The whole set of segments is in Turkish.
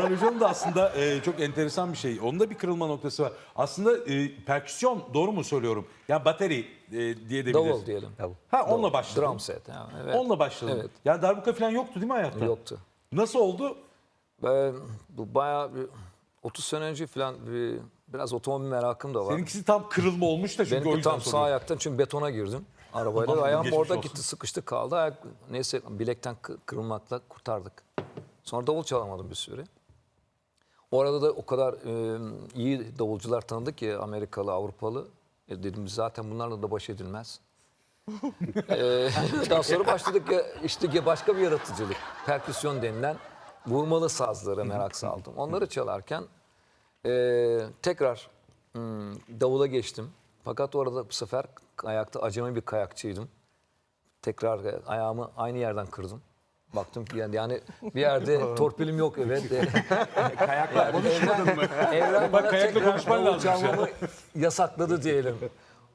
Hoca'nın da aslında e, çok enteresan bir şey. Onun da bir kırılma noktası var. Aslında e, perküsyon doğru mu söylüyorum? Ya bateri e, diye de Davul diyelim. Ha onunla başladın. Drum set. Yani, evet. Onunla başladın. Evet. Ya darbuka falan yoktu değil mi hayatta? Yoktu. Nasıl oldu? Ben, bu bayağı bir 30 sene önce falan bir, biraz otomobil merakım da var. Seninkisi tam kırılma olmuş da çünkü o Benimki yüzden tam sağ soruyorum. ayaktan çünkü betona girdim arabayla. Ayağım orada olsun. gitti sıkıştı kaldı. Ayak, neyse bilekten kı- kırılmakla kurtardık. Sonra davul çalamadım bir süre. O arada da o kadar e, iyi davulcular tanıdık ki Amerikalı, Avrupalı. E, dedim zaten bunlarla da baş edilmez. e, daha sonra başladık ya işte ya başka bir yaratıcılık. Perküsyon denilen vurmalı sazlara merak saldım. Onları çalarken e, tekrar hmm, davula geçtim. Fakat orada bu sefer ayakta acemi bir kayakçıydım. Tekrar ayağımı aynı yerden kırdım. Baktım ki yani, yani bir yerde torpilim yok evet. Kayakla konuşmadın mı? Evren bana kayakla tekrar konuşman lazım işte. çalmamı yasakladı diyelim.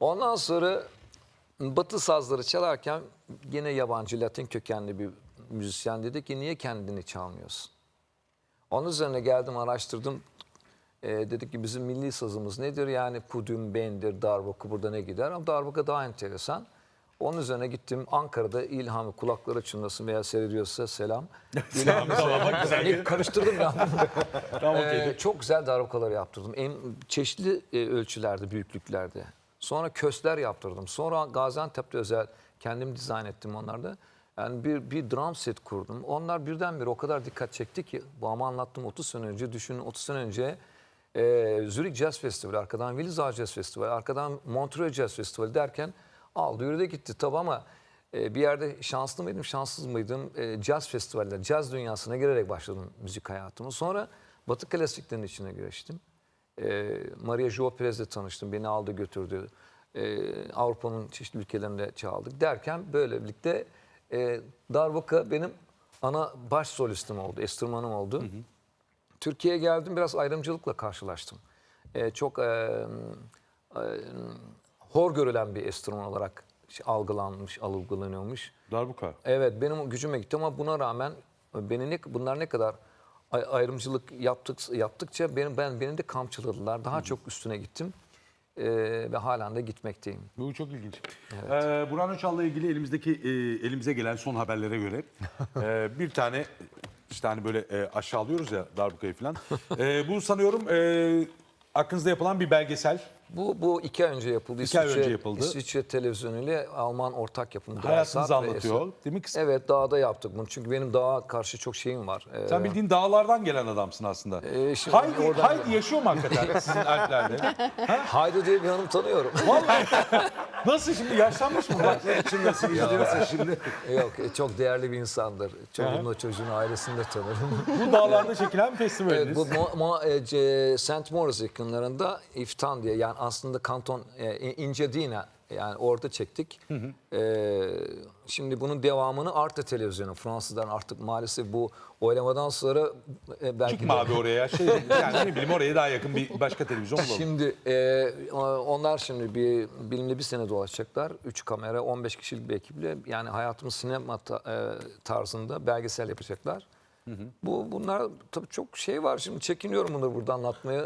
Ondan sonra batı sazları çalarken yine yabancı Latin kökenli bir müzisyen dedi ki niye kendini çalmıyorsun? Onun üzerine geldim araştırdım. Ee, dedik ki bizim milli sazımız nedir? Yani kudüm, bendir, darbuka burada ne gider? Ama darbuka daha enteresan. Onun üzerine gittim Ankara'da İlham'ı kulakları çınlasın veya seyrediyorsa selam. İlham Tamam güzel. Ne karıştırdım ya. Tamam. Ee, çok güzel darbukalar yaptırdım. En çeşitli e, ölçülerde, büyüklüklerde. Sonra kösler yaptırdım. Sonra Gaziantep'te özel kendim dizayn ettim onlarda. Yani bir, bir drum set kurdum. Onlar birdenbire o kadar dikkat çekti ki bu ama anlattım 30 sene önce. Düşünün 30 sene önce e, Zürich Jazz Festivali, arkadan Willisar Jazz Festivali, arkadan Montreux Jazz Festivali derken aldı yürüdü gitti. Tabi ama e, bir yerde şanslı mıydım, şanssız mıydım? E, jazz festivaller, caz dünyasına girerek başladım müzik hayatımı. Sonra Batı klasiklerinin içine giriştim. E, Maria Joao Perez'le tanıştım. Beni aldı götürdü. E, Avrupa'nın çeşitli ülkelerinde çaldık. Derken böylelikle e, darbuka benim ana baş solistim oldu, enstrümanım oldu. Türkiye'ye geldim biraz ayrımcılıkla karşılaştım. E, çok e, e, hor görülen bir enstrüman olarak algılanmış, algılanıyormuş. Darbuka. Evet benim gücüme gitti ama buna rağmen beni ne, bunlar ne kadar ay- ayrımcılık yaptık yaptıkça benim ben beni de kamçıladılar. Daha çok üstüne gittim. Ee, ve halen de gitmekteyim. Bu çok ilginç. Ee, Burhan Öçal'la ilgili elimizdeki e, elimize gelen son haberlere göre e, bir tane işte hani böyle e, aşağılıyoruz ya darbukayı falan. E, bu sanıyorum e, aklınızda yapılan bir belgesel. Bu bu iki ay önce yapıldı. İki ay önce yapıldı. İsviçre televizyonu ile Alman ortak yapımı. Hayatınızı anlatıyor. Değil mi? Evet dağda yaptık bunu. Çünkü benim dağa karşı çok şeyim var. Ee, Sen bildiğin dağlardan gelen adamsın aslında. Ee, şimdi Haydi, Haydi yaşıyor mu hakikaten sizin Alplerde? Haydi diye bir hanım tanıyorum. Nasıl şimdi yaşlanmış mı? Bak, için nasıl izliyorsa şimdi. Yok e, çok değerli bir insandır. Çocuğunu çocuğunu ailesini de tanırım. bu dağlarda çekilen bir Evet, festivaliniz. bu Mo, Mo, e, Saint Moritz yakınlarında İftan diye yani aslında kanton e, İncedina yani orada çektik. E, şimdi bunun devamını Arte televizyonu Fransızdan artık maalesef bu oylamadan sonra e, belki Çıkma de- abi oraya. Şey, yani ne bileyim oraya daha yakın bir başka televizyon bulalım. Şimdi e, onlar şimdi bir bilimli bir sene dolaşacaklar. Üç kamera, 15 kişilik bir ekiple yani hayatımız sinema ta- e, tarzında belgesel yapacaklar. Bu bunlar tabii çok şey var şimdi çekiniyorum bunları burada anlatmaya.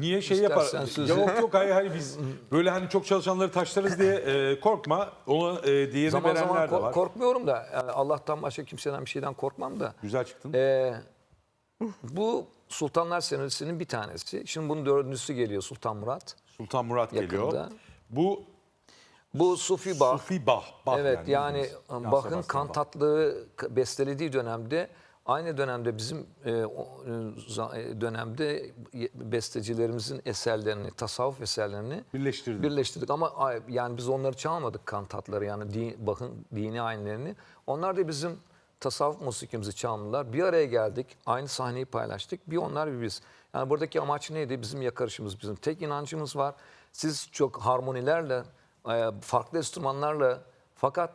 Niye şey yapar? İstersen sözü- Yok yok hayır hayır biz böyle hani çok çalışanları taşlarız diye e, korkma. Ona e, değerini Zaman verenler zaman de kork- var. korkmuyorum da yani Allah'tan başka kimseden bir şeyden korkmam da. Güzel çıktın. E, bu Sultanlar Senesi'nin bir tanesi. Şimdi bunun dördüncüsü geliyor Sultan Murat Sultan Murat geliyor. yakında. Bu Bu Sufi Bah. Sufi Bah. Bah Evet yani. Jan Bach'ın Sebastian Bach. kantatlığı k- bestelediği dönemde aynı dönemde bizim e, e, e, dönemde bestecilerimizin eserlerini, tasavvuf eserlerini Birleştirdi. birleştirdik ama yani biz onları çalmadık kantatları yani di, Bach'ın dini ayinlerini. Onlar da bizim tasavvuf musikimizi çaldılar. Bir araya geldik. Aynı sahneyi paylaştık. Bir onlar bir biz. Yani buradaki amaç neydi? Bizim yakarışımız, bizim tek inancımız var. Siz çok harmonilerle, farklı enstrümanlarla fakat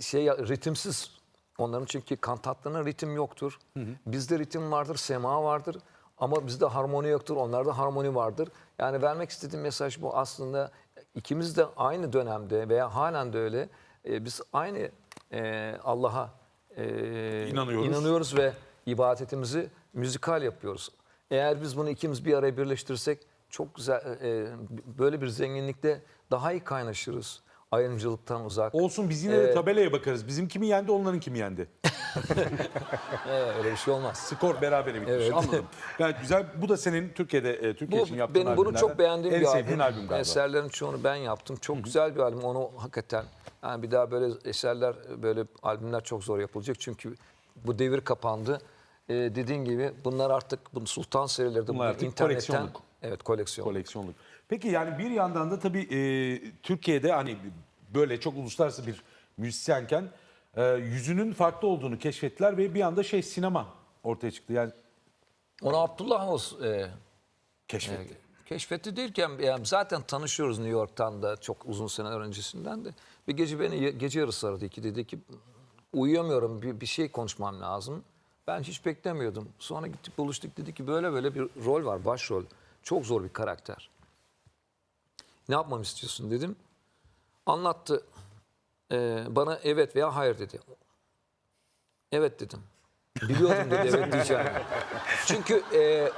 şey ritimsiz onların çünkü kantatlarının ritim yoktur. Bizde ritim vardır, sema vardır. Ama bizde harmoni yoktur, onlarda harmoni vardır. Yani vermek istediğim mesaj bu aslında ikimiz de aynı dönemde veya halen de öyle. e, biz aynı e, Allah'a e, İnanıyoruz. inanıyoruz ve ibadetimizi müzikal yapıyoruz. Eğer biz bunu ikimiz bir araya birleştirirsek çok güzel e, böyle bir zenginlikte daha iyi kaynaşırız. Ayrımcılıktan uzak. Olsun biz yine de tabelaya bakarız. Bizim kimi yendi onların kimi yendi. Ee, öyle bir şey olmaz. Skor berabere bitmiş. Evet. Anladım. Gayet güzel. Bu da senin Türkiye'de e, Türkiye Bu için yaptığın benim bunu albümlerden çok beğendiğim en bir sevdiğin albüm. albüm galiba. Eserlerin çoğunu ben yaptım. Çok güzel bir albüm. Onu hakikaten yani bir daha böyle eserler böyle albümler çok zor yapılacak. Çünkü bu devir kapandı. Ee, dediğin gibi bunlar artık bu Sultan serileri de Bunlar bu artık internetten koleksiyonluk. evet koleksiyon. Koleksiyonluk. Peki yani bir yandan da tabii e, Türkiye'de hani böyle çok uluslararası bir müzisyenken e, yüzünün farklı olduğunu keşfettiler ve bir anda şey sinema ortaya çıktı. Yani Onu Abdullah Havuz e, keşfetti. keşfetti değilken yani zaten tanışıyoruz New York'tan da çok uzun seneler öncesinden de. Bir gece beni gece yarısı aradı iki dedi ki uyuyamıyorum bir, bir şey konuşmam lazım. Ben hiç beklemiyordum. Sonra gittik buluştuk dedi ki böyle böyle bir rol var başrol. Çok zor bir karakter. Ne yapmamı istiyorsun dedim. Anlattı. Ee, bana evet veya hayır dedi. Evet dedim. Biliyordum dedi evet diyeceğimi. Çünkü e,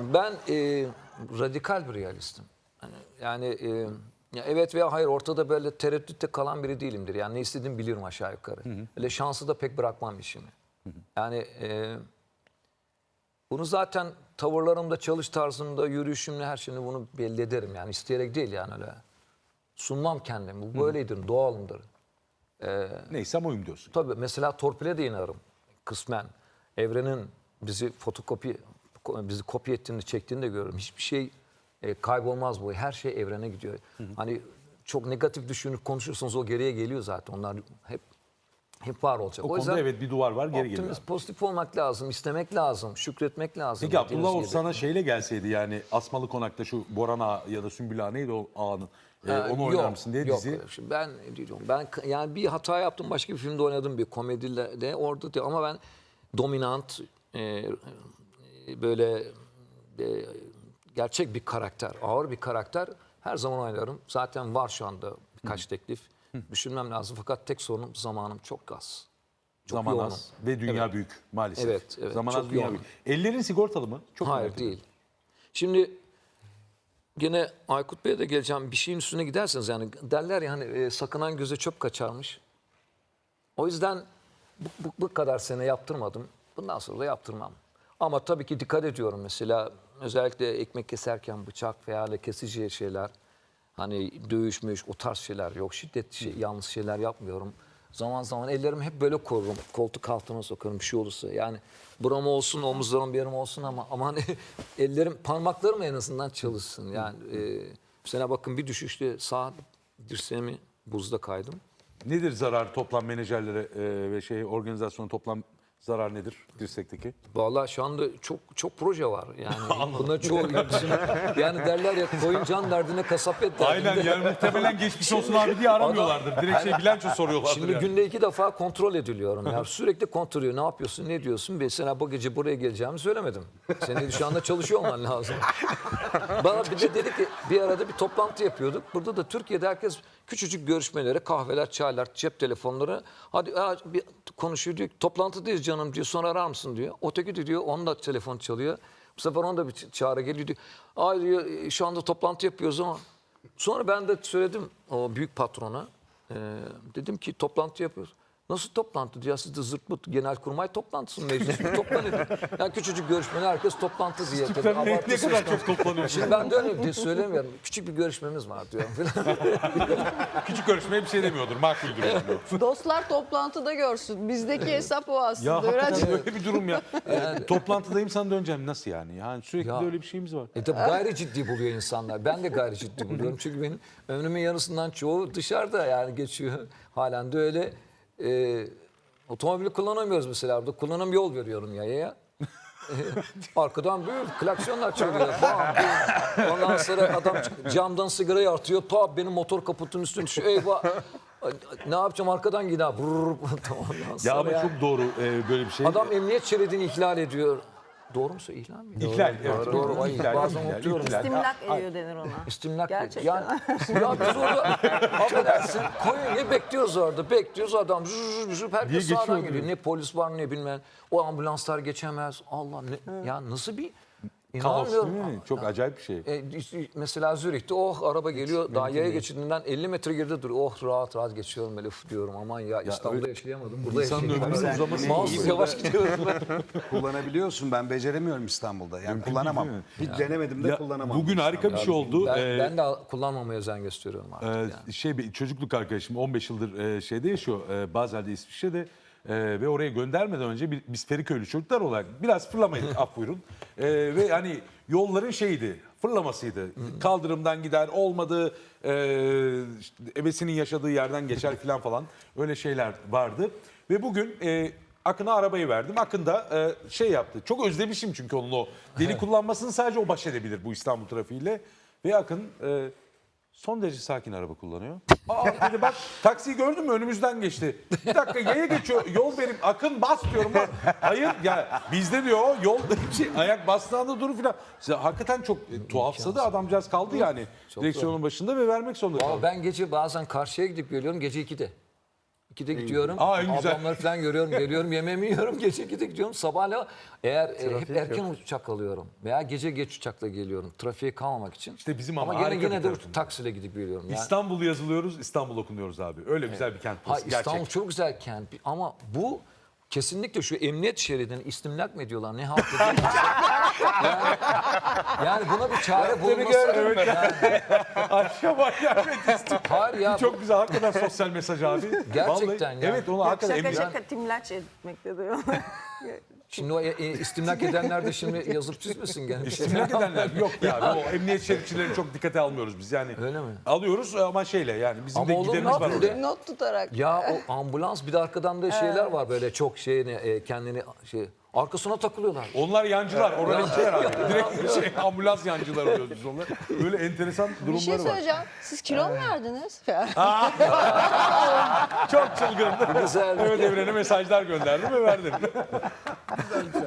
ben e, radikal bir realistim. Hani, yani e, ya evet veya hayır ortada böyle tereddütte kalan biri değilimdir. Yani ne istediğimi bilirim aşağı yukarı. Öyle şansı da pek bırakmam işimi. Yani e, bunu zaten tavırlarımda, çalış tarzımda, yürüyüşümle her şeyimle bunu belli ederim. Yani isteyerek değil yani öyle. Sunmam kendimi. Bu böyleydir, doğalımdır. Neyse oyum diyorsun. Tabii mesela torpile de inarım kısmen. Evrenin bizi fotokopi bizi kopya ettiğini çektiğini de görüyorum. Hiçbir şey e, kaybolmaz bu. Her şey evrene gidiyor. Hani çok negatif düşünüp konuşursanız o geriye geliyor zaten. Onlar hep hep var olacak. O, konuda evet bir duvar var geri geliyor. optimist, pozitif olmak lazım, istemek lazım, şükretmek lazım. Peki Abdullah gibi. sana şeyle gelseydi yani Asmalı Konak'ta şu Boran Ağa ya da Sümbül Ağa neydi o ağanın? E, Ha, onu oynar yok, mısın diye yok dizi. şey. Ben diyorum ben yani bir hata yaptım başka bir filmde oynadım bir komediyle de orada da ama ben dominant e, e, böyle e, gerçek bir karakter, ağır bir karakter her zaman oynarım. Zaten var şu anda birkaç teklif. Düşünmem lazım fakat tek sorunum zamanım çok az. Çok Zaman yoğunum. az ve dünya büyük maalesef. Evet, evet, Zaman çok az dünya yoğun. büyük. Ellerin sigortalı mı? Çok Hayır merak ediyorum. değil. Şimdi gene Aykut Bey'e de geleceğim. Bir şeyin üstüne giderseniz yani derler ya hani e, sakınan göze çöp kaçarmış. O yüzden bu, bu, bu kadar sene yaptırmadım. Bundan sonra da yaptırmam. Ama tabii ki dikkat ediyorum mesela özellikle ekmek keserken bıçak veya öyle kesici şeyler hani dövüşmüş o tarz şeyler yok. Şiddet şey, yanlış şeyler yapmıyorum. Zaman zaman ellerimi hep böyle korurum. Koltuk altına sokarım bir şey olursa. Yani buram olsun omuzlarım bir yerim olsun ama aman ellerim parmaklarım en azından çalışsın. Yani e, sene bakın bir düşüşte sağ dirseğimi buzda kaydım. Nedir zarar toplam menajerlere e, ve şey organizasyonun toplam zarar nedir dirsekteki? Vallahi şu anda çok çok proje var. Yani bunlar çoğu yani derler ya koyun can derdine kasap et derdinde. Aynen yani muhtemelen geçmiş olsun abi diye aramıyorlardır. Direkt şey bilanço soruyorlardır Şimdi yani. günde iki defa kontrol ediliyorum. Yani sürekli kontrol ediyor. Ne yapıyorsun, ne diyorsun? Ben sana bu gece buraya geleceğimi söylemedim. Senin şu anda çalışıyor olman lazım. Bana bir de dedi ki bir arada bir toplantı yapıyorduk. Burada da Türkiye'de herkes küçücük görüşmelere, kahveler, çaylar, cep telefonları. Hadi bir konuşuyor diyor. Toplantıdayız canım diyor. Sonra arar mısın diyor. Öteki de diyor onun da telefon çalıyor. Bu sefer onun bir çağrı geliyor diyor. Ay diyor "e, şu anda toplantı yapıyoruz ama. Sonra ben de söyledim o büyük patrona. Ee, dedim ki toplantı yapıyoruz. Nasıl toplantı diyor? Siz de zırt genelkurmay toplantısı mı? Meclis mi toplanıyor? Yani küçücük görüşmeler herkes toplantı diye. Tabii Tabii ne, kadar çok toplanıyor. Şimdi ben de öyle diye söylemiyorum. Küçük bir görüşmemiz var diyorum falan. Küçük görüşmeye bir şey demiyordur. Makuldür. yani. Dostlar toplantıda görsün. Bizdeki hesap o aslında. ya hakikaten böyle bir durum ya. E, Toplantıdayım sana döneceğim. Nasıl yani? Yani sürekli Ya. öyle bir şeyimiz var. E tabi gayri ciddi buluyor insanlar. Ben de gayri ciddi buluyorum. Çünkü benim ömrümün yarısından çoğu dışarıda yani geçiyor. Halen de öyle. Ee, otomobili kullanamıyoruz mesela. Burada kullanım yol veriyorum yayaya. Ee, Arkadan böyle klaksonlar çalıyor. Bam, bam. Ondan sonra adam camdan sigarayı atıyor. Pa benim motor kaputunun üstüne düşüyor. Eyvah. Ne yapacağım arkadan gider. Ya ama yani- çok doğru e, böyle bir şey. Adam emniyet şeridini ihlal ediyor. Doğru mu? İhlal mi? İhlal. Evet, Doğru, doğru. Ay, İhlal, bazen ihlal, unutuyorum. ihlal. İstimlak ediyor denir ona. İstimlak. Gerçekten. Yani, ya biz orada affedersin Konya'ya bekliyoruz orada. Bekliyoruz adam. Zür zür herkes sağdan geliyor. Ne polis var ne bilmem. O ambulanslar geçemez. Allah ne, ya nasıl bir Kaos değil mi? Çok acayip bir şey. E, mesela Zürih'te oh araba geliyor daha yaya geçidinden 50 metre geride duruyor. Oh rahat rahat geçiyorum böyle diyorum aman ya İstanbul'da öyle- yaşayamadım. Burada Güzel. uzaması Mouse iyi. yavaş gidiyorum ben. Kullanabiliyorsun. Ben beceremiyorum İstanbul'da. Yani kullanamam. değil mi? Hiç denemedim de Ya, kullanamam. bugün harika bir şey oldu. Ben, Ee, ben de kullanmamaya özen gösteriyorum artık. Ee, yani. şey bir çocukluk arkadaşım 15 yıldır e, şeyde yaşıyor e, Bazel'de İsviçre'de E, ve oraya göndermeden önce bir, biz Feriköylü çocuklar olarak biraz fırlamaydık af buyurun E, ve hani yolların şeydi fırlamasıydı kaldırımdan gider olmadı e, işte ebesinin yaşadığı yerden geçer falan falan öyle şeyler vardı ve bugün e, Akın'a arabayı verdim. Akın da e, şey yaptı. Çok özlemişim çünkü onun o deli kullanmasını sadece o baş edebilir bu İstanbul trafiğiyle. Ve Akın e, Son derece sakin araba kullanıyor. Aa dedi bak taksiyi gördün mü önümüzden geçti. Bir dakika yaya geçiyor yol benim akın bas diyorum. Bak. Hayır ya bizde diyor o yol şey, ayak bastığında dur filan. Size hakikaten çok e, tuhafsadı adamcağız kaldı yani. Direksiyonun başında ve vermek zorunda kaldı. Ama ben gece bazen karşıya gidip geliyorum gece 2'de. 2'de gidiyorum. Aa, en güzel. Ablamları falan görüyorum. Geliyorum yemeğimi yiyorum. Gece 2'de gidiyorum. Sabahla eğer e, hep erken uçak alıyorum. Veya gece geç uçakla geliyorum. Trafiğe kalmamak için. İşte bizim ama ama gene bir de taksiyle gidip geliyorum. Yani, İstanbul yazılıyoruz İstanbul okunuyoruz abi. Öyle güzel bir kent ha. İstanbul Gerçek. çok güzel kent. Ama bu kesinlikle şu emniyet şeridini istimlak mı ediyorlar? Ne halt ediyorlar? yani, yani buna bir çare bulunması. gör, evet. Yani, Aşağı bak istiyorum. hayır ya. Çok güzel hakikaten sosyal mesaj abi. Gerçekten Vallahi, ya. Evet onu hakikaten şaka emniyet- şaka timlaç etmekte diyor. Şimdi o e, e, istimlak edenler de şimdi yazıp çizmesin gene. İstimlak edenler yok ya. abi. O emniyet şeritçileri çok dikkate almıyoruz biz yani. Öyle mi? Alıyoruz ama şeyle yani bizim Ama de olur mu? giderimiz var Not orada. de- Not tutarak. Ya o ambulans bir de arkadan da şeyler var böyle çok şeyini e, kendini şey arkasına takılıyorlar. Onlar yancılar, oralinkiler abi. Direkt şey, ambulans yancılar oluyoruz biz onlar. Böyle enteresan Bir şey durumları var. söyleyeceğim. Siz kilo mu verdiniz? Çok çılgın. Güzel. Evet evrene mesajlar gönderdim ve verdim. Да, да.